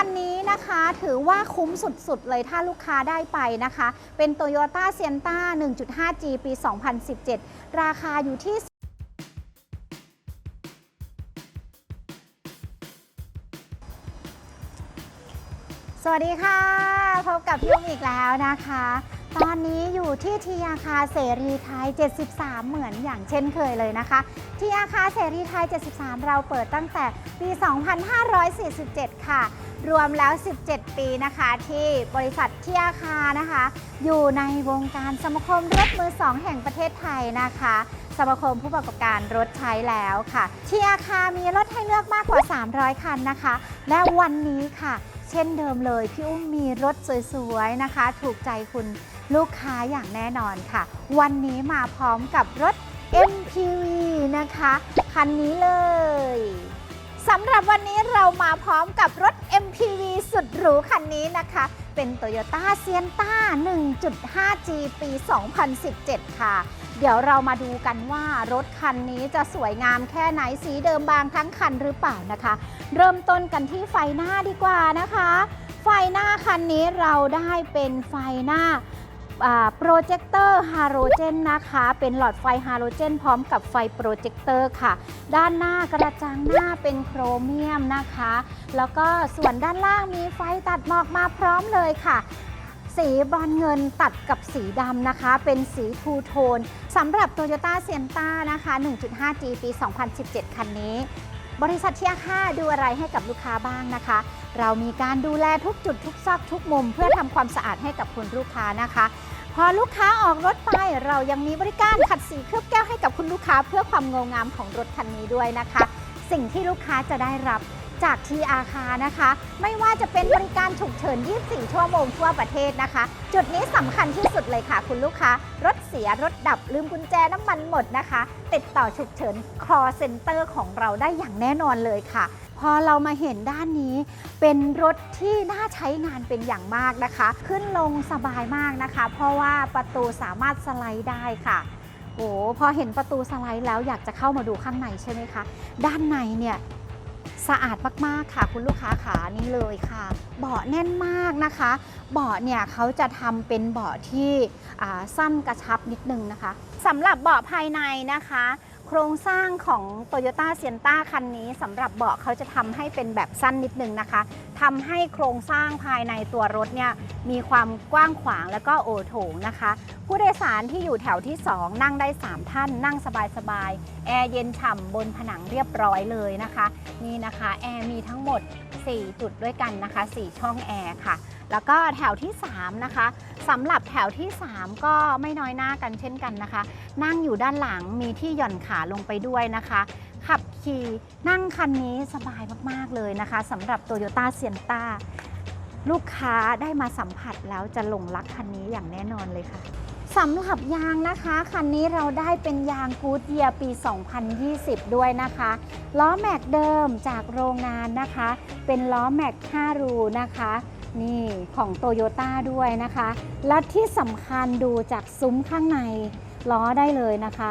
คันนี้นะคะถือว่าคุ้มสุดๆ เลยถ้าลูกค้าได้ไปนะคะ เป็น Toyota Sienna 1.5G ปี 2017 ราคาอยู่ที่สวัสดีค่ะ พบกับพี่อุ้มอีกแล้วนะคะ ตอนนี้อยู่ที่ทีอาคาเสรีไทย 73 เหมือนอย่างเช่นเคยเลยนะคะ ทีอาคาเสรีไทย 73 เราเปิดตั้งแต่ปี 2547 ค่ะ รวมแล้ว 17 ปีนะคะ ที่บริษัททีอาคานะคะ อยู่ในวงการสมาคมรถมือสองแห่งประเทศไทยนะคะสมาคมผู้ประกอบการรถใช้แล้วค่ะ ที่อาคามีรถให้เลือกมากกว่า 300 คันนะคะ และวันนี้ค่ะ เช่นเดิมเลย พี่อุ้มมีรถสวยๆนะคะ ถูกใจคุณ ลูกค้าอย่างแน่นอนค่ะ วันนี้มาพร้อมกับรถ MPV นะคะ คันนี้เลยสำหรับวันนี้เรามาพร้อมกับรถ MPV สุดหรูคันนี้นะคะ เป็น Toyota Sienna 1.5G ปี 2017 ค่ะ เดี๋ยวเรามาดูกันว่ารถคันนี้จะสวยงามแค่ไหนสีเดิมบางทั้งคันหรือเปล่านะคะ เริ่มต้นกันที่ไฟหน้าดีกว่านะคะ ไฟหน้าคันนี้เราได้เป็นไฟหน้า โปรเจคเตอร์ฮาโลเจนนะคะ เป็นหลอดไฟฮาโลเจน พร้อมกับไฟโปรเจคเตอร์ค่ะ ด้านหน้ากระจังหน้าเป็นโครเมียมนะคะ แล้วก็ส่วนด้านล่างมีไฟตัดหมอกมาพร้อมเลยค่ะสีบอนเงินตัดกับสีดำนะคะ เป็นสีทูโทนสำหรับ Toyota Sienna นะคะ 1.5G ปี 2017 คันนี้ บริษัทเทียค่าดูอะไรให้กับลูกค้าบ้างนะคะ เรามีการดูแลทุกจุดทุกซอกทุกมุม เพื่อทำความสะอาดให้กับคุณลูกค้านะคะ พอลูกค้าออกรถไปเรายังมีบริการขัดสีเคลือบแก้วให้กับคุณลูกค้า เพื่อความงดงามของรถคันนี้ด้วยนะคะ สิ่งที่ลูกค้าจะได้รับจากทีอาคานะคะ ไม่ว่าจะเป็นบริการฉุกเฉิน 24 ชั่วโมงทั่วประเทศนะคะ จุดนี้สำคัญที่สุดเลยค่ะ คุณลูกค้า รถเสียรถดับลืมกุญแจน้ำมันหมดนะคะ ติดต่อฉุกเฉิน call center ของเราได้อย่างแน่นอนเลยค่ะ พอเรามาเห็นด้านนี้ เป็นรถที่น่าใช้งานเป็นอย่างมากนะคะ ขึ้นลงสบายมากนะคะ เพราะว่าประตูสามารถสไลด์ได้ค่ะโอ้พอเห็นประตูสไลด์แล้วอยากจะเข้ามาดูข้างในใช่ไหมคะ ด้านในเนี่ยสะอาดมากๆค่ะ คุณลูกค้าขานี่เลยค่ะ เบาะแน่นมากนะคะ เบาะเนี่ยเขาจะทำเป็นเบาะที่สั้นกระชับนิดนึงนะคะสำหรับเบาะภายในนะคะ โครงสร้างของ Toyota าเซียนต้าคันนี้สำหรับเบาะเขาจะทำให้เป็นแบบสั้นนิดนึงนะคะทำให้โครงสร้างภายในตัวรถเนี่ยมีความกว้างขวางแล้วก็โอโถงนะคะ ผู้โดยสารที่อยู่แถวที่ 2 นั่งได้ 3 ท่าน นั่งสบายๆแอร์เย็นฉ่ำบนผนังเรียบร้อยเลยนะคะ นี่นะคะแอร์มีทั้งหมด 4 จุดด้วยกันนะคะ 4 ช่องแอร์ค่ะ แล้วก็แถวที่ 3 นะคะสำหรับแถวที่ 3 ก็ไม่น้อยหน้ากันเช่นกันนะคะ นั่งอยู่ด้านหลังมีที่หย่อนขาลงไปด้วยนะคะ ขับขี่นั่งคันนี้สบายมาก ๆ เลยนะคะสำหรับ Toyota Sienna ลูกค้าได้มาสัมผัสแล้วจะหลงรักคันนี้อย่างแน่นอนเลยค่ะ สำหรับยางนะคะคันนี้เราได้เป็นยางกูดเยียปี 2020 ด้วยนะคะ ล้อแม็กเดิมจากโรงงานนะคะ เป็นล้อแม็ก 5 รูนะคะ นี่ของโตโยต้าด้วยนะคะ และที่สำคัญดูจากซุ้มข้างในล้อได้เลยนะคะ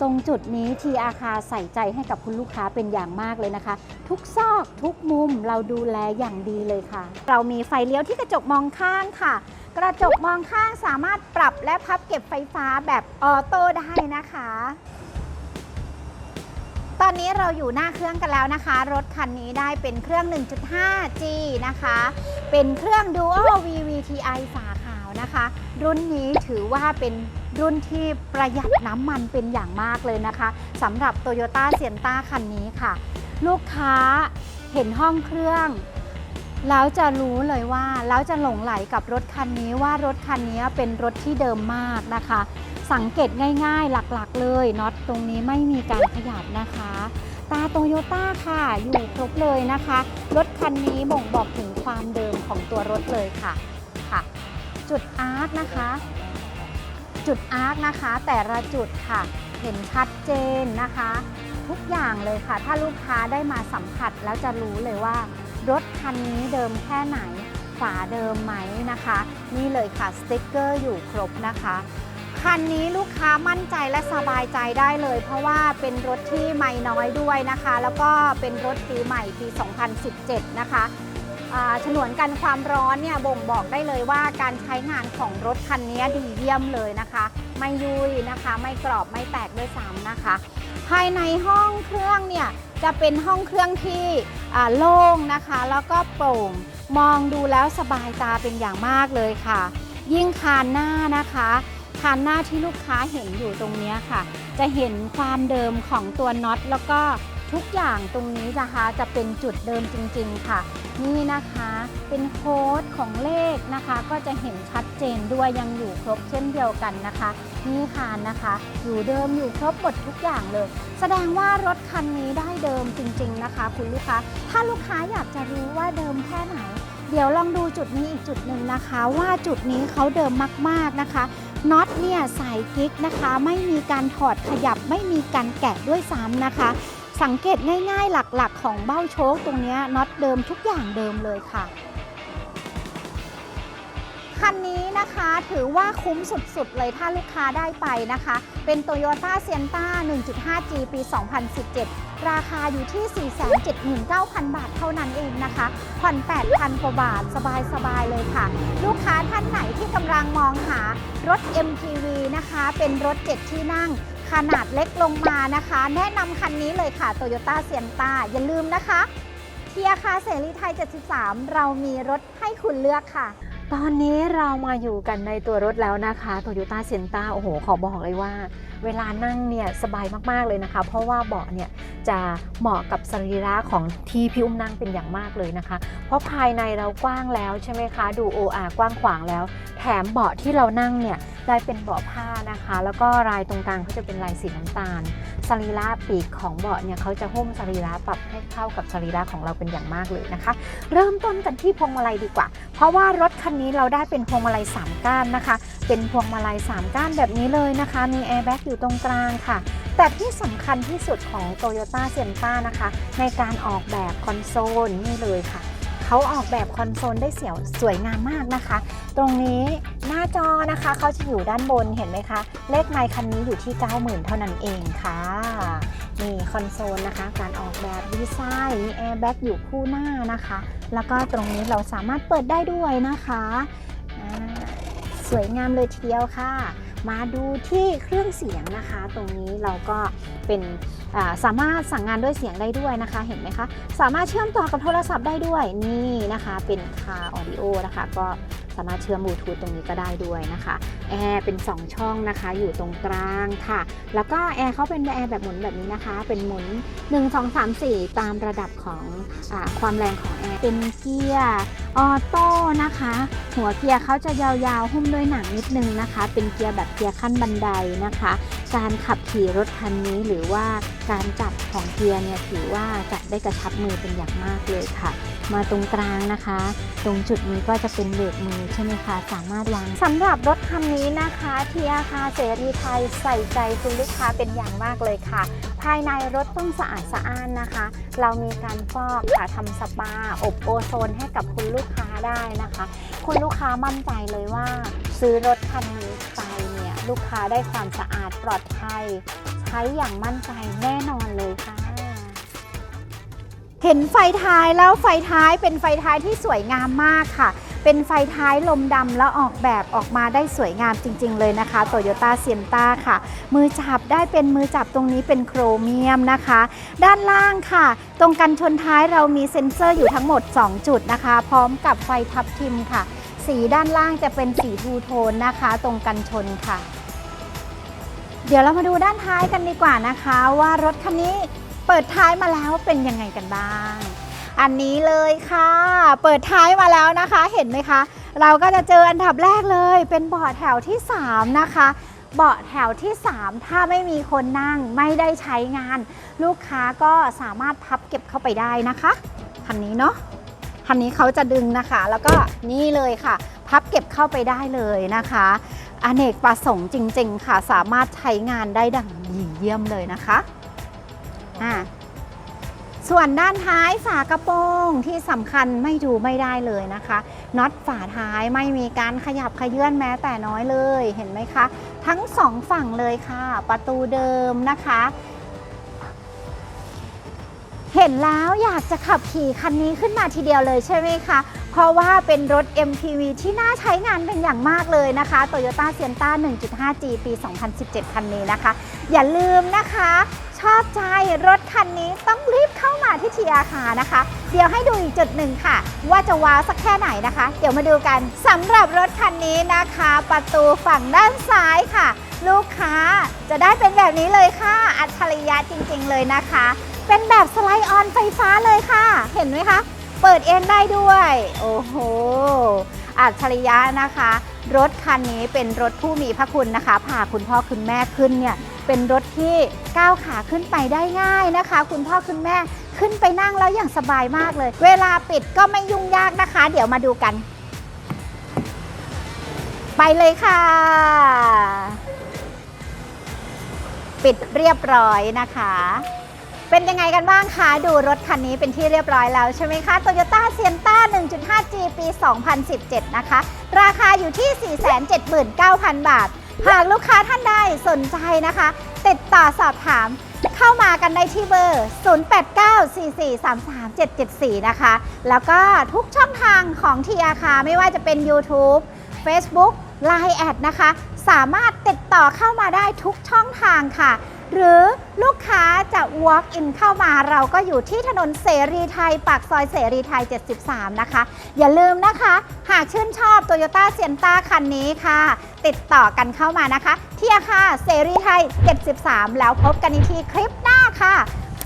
ตรงจุดนี้ทีอาคาใส่ใจให้กับคุณลูกค้าเป็นอย่างมากเลยนะคะ ทุกซอกทุกมุมเราดูแลอย่างดีเลยค่ะ เรามีไฟเลี้ยวที่กระจกมองข้างค่ะ กระจกมองข้างสามารถปรับและพับเก็บไฟฟ้าแบบออโต้ได้นะคะ ตอนนี้เราอยู่หน้าเครื่องกันแล้วนะคะ รถคันนี้ได้เป็นเครื่อง 1.5G นะคะ เป็นเครื่อง Dual VVTi ฝาขาวนะคะ รุ่นนี้ถือว่าเป็น รุ่นที่ประหยัดน้ำมันเป็นอย่างมากเลยนะคะสำหรับ Toyota Sienna คันนี้ค่ะ ลูกค้าเห็นห้องเครื่องแล้วจะรู้เลยว่าแล้วจะหลงไหลกับรถคันนี้ว่ารถคันนี้เป็นรถที่เดิมมากนะคะ สังเกตง่ายๆหลักๆ เลยน็อตตรงนี้ไม่มีการขยับนะคะ ตาโตโยต้าค่ะอยู่ครบเลยนะคะ รถคันนี้บ่งบอกถึงความเดิมของตัวรถเลยค่ะค่ะ จุดอาร์คนะคะ จุดอาร์คนะคะ แต่ละจุดค่ะ เห็นชัดเจนนะคะ ทุกอย่างเลยค่ะ ถ้าลูกค้าได้มาสัมผัสแล้วจะรู้เลยว่า รถคันนี้เดิมแค่ไหน ฝาเดิมไหมนะคะ นี่เลยค่ะสติ๊กเกอร์อยู่ครบนะคะคันนี้ลูกค้ามั่นใจและสบายใจได้เลย เพราะว่าเป็นรถที่ไม่น้อยด้วยนะคะ แล้วก็เป็นรถปีใหม่ปี 2017 นะคะ ฉนวนกันความร้อนเนี่ยบ่งบอกได้เลยว่าการใช้งานของรถคันนี้ดีเยี่ยมเลยนะคะ ไม่ยุยนะคะ ไม่กรอบไม่แตกด้วยซ้ำนะคะ ภายในห้องเครื่องเนี่ยจะเป็นห้องเครื่องที่โล่งนะคะ แล้วก็โปร่งมองดูแล้วสบายตาเป็นอย่างมากเลยค่ะ ยิ่งคานหน้านะคะคานหน้าที่ลูกค้าเห็นอยู่ตรงนี้ค่ะ จะเห็นความเดิมของตัวน็อตแล้วก็ทุกอย่างตรงนี้นะคะจะเป็นจุดเดิมจริง ๆ ค่ะ นี่นะคะเป็นโค้ดของเลขนะคะ ก็จะเห็นชัดเจนด้วยยังอยู่ครบเช่นเดียวกันนะคะ นี่คานนะคะอยู่เดิมอยู่ครบหมดทุกอย่างเลย แสดงว่ารถคันนี้ได้เดิมจริง ๆนะคะ คุณลูกค้าถ้าลูกค้าอยากจะรู้ว่าเดิมแค่ไหน เดี๋ยวลองดูจุดนี้อีกจุดหนึ่งนะคะ ว่าจุดนี้เขาเดิมมากๆนะคะน็อตเนี่ยใส่กิ๊กนะคะ ไม่มีการถอดขยับไม่มีการแกะด้วยซ้ำนะคะ สังเกตง่ายๆ หลักๆ ของเบ้าโชคตรงนี้น็อตเดิมทุกอย่างเดิมเลยค่ะ คันนี้นะคะถือว่าคุ้มสุดๆ เลยถ้าลูกค้าได้ไปนะคะ เป็น Toyota s i e n t a 1.5G ปี 2017 ราคาอยู่ที่ 479,000 บาทเท่านั้นเองนะคะผ่อน8,000 กว่าบาทสบายๆ เลยค่ะ ลูกค้าท่านไหนที่กำลังมองหารถ MPV นะคะ เป็นรถ 7 ที่นั่ง ขนาดเล็กลงมานะคะ แนะนำคันนี้เลยค่ะ Toyota s i e n t a อย่าลืมนะคะเทียคาเสรีไทย 73 เรามีรถให้คุณเลือกค่ะ ตอนนี้เรามาอยู่กันในตัวรถแล้วนะคะ Toyota s e n t a โอ้โห ขอบอกเลยว่า เวลานั่งเนี่ยสบายมากๆเลยนะคะ เพราะว่าเบาะเนี่ยจะเหมาะกับสรีระของที่พี่อุ้มนั่งเป็นอย่างมากเลยนะคะ เพราะภายในเรากว้างแล้วใช่ไหมคะ ดู OR กว้างขวางแล้ว แถแถมเบาะที่เรานั่งเนี่ยได้เป็นเบาะผ้านะคะ แล้วก็ลายตรงกลางเขาจะเป็นลายสีน้ำตาลสรีระปีกของเบาะเนี่ยเขาจะหุ้มสรีระปรับให้เข้ากับสรีระของเราเป็นอย่างมากเลยนะคะ เริ่มต้นกันที่พวงมาลัยดีกว่า เพราะว่ารถคันนี้เราได้เป็นพวงมาลัย3ก้านนะคะ เป็นพวงมาลัย3ก้านแบบนี้เลยนะคะ มีแอร์แบ็กอยู่ตรงกลางค่ะแต่ที่สำคัญที่สุดของ Toyota s e n t a นะคะ ในการออกแบบคอนโซลนี่เลยค่ะ เขาออกแบบคอนโซลได้เสียวสวยงามมากนะคะ ตรงนี้หน้าจอนะคะเขาจะอยู่ด้านบนเห็นไหมคะ เลขไมค์คันนี้อยู่ที่ 90,000 เท่านั้นเองค่ะ นี่คอนโซลนะคะ การออกแบบดีไซน์มีแอร์แบ็กอยู่คู่หน้านะคะ แล้วก็ตรงนี้เราสามารถเปิดได้ด้วยนะคะ สวยงามเลยทีเดียวค่ะ มาดูที่เครื่องเสียงนะคะ ตรงนี้เราก็เป็นาสามารถสั่งงานด้วยเสียงได้ด้วยนะคะ เห็นไหมคะ สามารถเชื่อมต่อกับโทรศัพท์ได้ด้วยนี่นะคะ เป็นคาออดิโอนะคะ ก็ สามารถเชื่อมบลูทูธตรงนี้ก็ได้ด้วยนะคะแอร์เป็น 2 ช่องนะคะ อยู่ตรงกลางค่ะ แล้วก็แอร์เขาเป็นแอร์แบบหมุนแบบนี้นะคะ เป็นหมุน 1 2 3 4 ตามระดับของอความแรงของแอร์เป็นเกียร์ออโต้นะคะ หัวเกียร์เขาจะยาวๆหุ้มด้วยหนังนิดนึงนะคะ เป็นเกียร์แบบเกียร์ขั้นบันไดนะคะ การขับขี่รถคันนี้หรือว่าการจับของเกียร์เนี่ยถือว่าจับได้กระชับมือเป็นอย่างมากเลยค่ะ มาตรงกลางนะคะ ตรงจุดนี้ก็จะเป็นเบรกมือใช่ไหมคะสามารถวางสำหรับรถคันนี้นะคะที่อาคาเสรีไทยใส่ใจคุณลูกค้าเป็นอย่างมากเลยค่ะ ภายในรถต้องสะอาดสะอ้านนะคะ เรามีการฟอกค่ะทำสปา อบโอโซนให้กับคุณลูกค้าได้นะคะ คุณลูกค้ามั่นใจเลยว่า ซื้อรถคันนี้ ลูกค้าได้ความสะอาดปลอดภัย ใช้อย่างมั่นใจแน่นอนเลยค่ะ เห็นไฟท้ายแล้วไฟท้ายเป็นไฟท้ายที่สวยงามมากค่ะ เป็นไฟท้ายลมดำแล้วออกแบบออกมาได้สวยงามจริง ๆ เลยนะคะ Toyota s i e n t a ค่ะ มือจับได้เป็นมือจับตรงนี้เป็นโครเมียมนะคะ ด้านล่างค่ะ ตรงกันชนท้ายเรามีเซ็นเซอร์อยู่ทั้งหมด 2 จุดนะคะ พร้อมกับไฟทับทิมค่ะสีด้านล่างจะเป็นสีทูโทนนะคะ ตรงกันชนค่ะ เดี๋ยวเรามาดูด้านท้ายกันดีกว่านะคะ ว่ารถคันนี้เปิดท้ายมาแล้วเป็นยังไงกันบ้าง อันนี้เลยค่ะ เปิดท้ายมาแล้วนะคะเห็นไหมคะ เราก็จะเจออันดับแรกเลย เป็นเบาะแถวที่ 3 นะคะเบาะแถวที่ 3 ถ้าไม่มีคนนั่งไม่ได้ใช้งาน ลูกค้าก็สามารถพับเก็บเข้าไปได้นะคะคันนี้เนาะคันนี้เขาจะดึงนะคะ แล้วก็นี่เลยค่ะ พับเก็บเข้าไปได้เลยนะคะ อเนกประสงค์จริง ๆ ค่ะ สามารถใช้งานได้ดังดีเยี่ยมเลยนะคะอ่าส่วนด้านท้ายฝากระโปรงที่สำคัญไม่ดูไม่ได้เลยนะคะน็อตฝาท้ายไม่มีการขยับขยื่นแม้แต่น้อยเลยเห็นไหมคะ ทั้งสองฝั่งเลยค่ะ ประตูเดิมนะคะ เห็นแล้วอยากจะขับขี่คันนี้ขึ้นมาทีเดียวเลยใช่ไหมคะ เพราะว่าเป็นรถ MPV ที่น่าใช้งานเป็นอย่างมากเลยนะคะ Toyota Sienna 1.5G ปี 2017 คันนี้นะคะ อย่าลืมนะคะ ชอบใจรถคันนี้ต้องรีบเข้ามาที่ทีอาคานะคะ เดี๋ยวให้ดูอีกจุดหนึ่งค่ะ ว่าจะว้าวสักแค่ไหนนะคะ เดี๋ยวมาดูกันสำหรับรถคันนี้นะคะ ประตูฝั่งด้านซ้ายค่ะ ลูกค้าจะได้เป็นแบบนี้เลยค่ะ อัจฉริยะจริง ๆ เลยนะคะ เป็นแบบสไลด์ออนไฟฟ้าเลยค่ะ เห็นไหมคะ เปิดเองได้ด้วย โอ้โห อัจฉริยะนะคะ รถคันนี้เป็นรถผู้มีพระคุณนะคะ พาคุณพ่อคุณแม่ขึ้นเนี่ย เป็นรถที่ก้าวขาขึ้นไปได้ง่ายนะคะ คุณพ่อคุณแม่ขึ้นไปนั่งแล้วอย่างสบายมากเลย เวลาปิดก็ไม่ยุ่งยากนะคะ เดี๋ยวมาดูกัน ไปเลยค่ะ ปิดเรียบร้อยนะคะ เป็นยังไงกันบ้างคะ ดูรถคันนี้เป็นที่เรียบร้อยแล้วใช่ไหมคะ Toyota Sienna 1.5G ปี 2017 นะคะ ราคาอยู่ที่ 479,000 บาท หากลูกค้าท่านใดสนใจนะคะ ติดต่อสอบถามเข้ามากันได้ที่เบอร์ 0894433774 นะคะ แล้วก็ทุกช่องทางของทีอาคาไม่ว่าจะเป็น YouTube Facebook Line แอดนะคะ สามารถติดต่อเข้ามาได้ทุกช่องทางค่ะ หรือลูกค้าจะ walk in เข้ามาเราก็อยู่ที่ถนนเสรีไทย ปากซอยเสรีไทย 73 นะคะ อย่าลืมนะคะ หากชื่นชอบ Toyota Sienna คันนี้ค่ะ ติดต่อกันเข้ามานะคะที่อาคารเสรีไทย 73 แล้วพบกันอีกทีคลิปหน้าค่ะ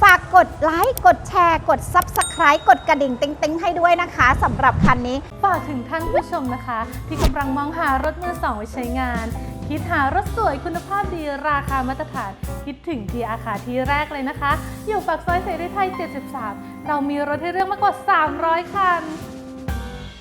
ฝากกดไลค์กดแชร์ กด Subscribe กดกระดิ่งติ๊งๆ ให้ด้วยนะคะสำหรับคันนี้ ฝากถึงท่านผู้ชมนะคะ ที่กำลังมองหารถมือสองไว้ใช้งาน คิดหารถสวยคุณภาพดีราคามาตรฐาน คิดถึงที่อาคาที่แรกเลยนะคะ อยู่ปากซอยเสรีไทย 73 เรามีรถให้เรืองมากกว่า 300 คัน